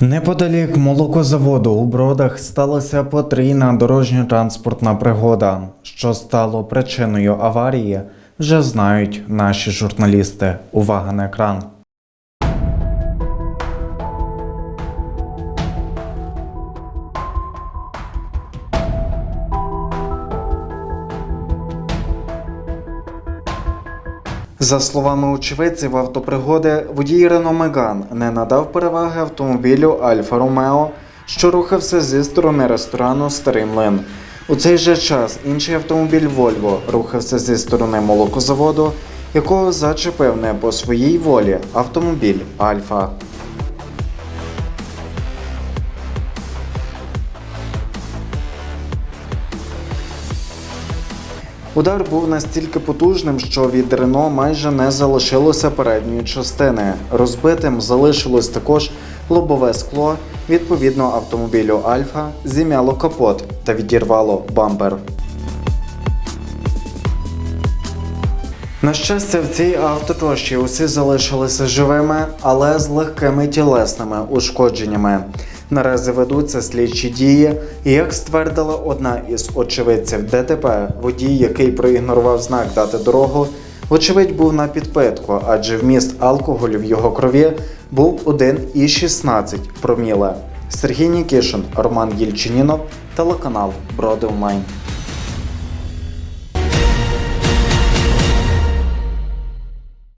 Неподалік молокозаводу у бродах сталася потрійна дорожньо-транспортна пригода, що стало причиною аварії, вже знають наші журналісти. Увага на екран. За словами очевидців автопригоди, водій Рено Меган не надав переваги автомобілю Альфа Ромео, що рухався зі сторони ресторану Старий Млин. У цей же час інший автомобіль Вольво рухався зі сторони молокозаводу, якого зачепив не по своїй волі автомобіль Альфа. Удар був настільки потужним, що від Рено майже не залишилося передньої частини. Розбитим залишилось також лобове скло. Відповідно, автомобілю Альфа зім'яло капот та відірвало бампер. На щастя, в цій автотрощі усі залишилися живими, але з легкими тілесними ушкодженнями. Наразі ведуться слідчі дії, і як ствердила одна із очевидців ДТП, водій, який проігнорував знак дати дорогу, вочевидь був на підпитку, адже вміст алкоголю в його крові був 1,16 проміле. Сергій Нікішин, Роман Єльчинінов, телеканал Броди Онлайн.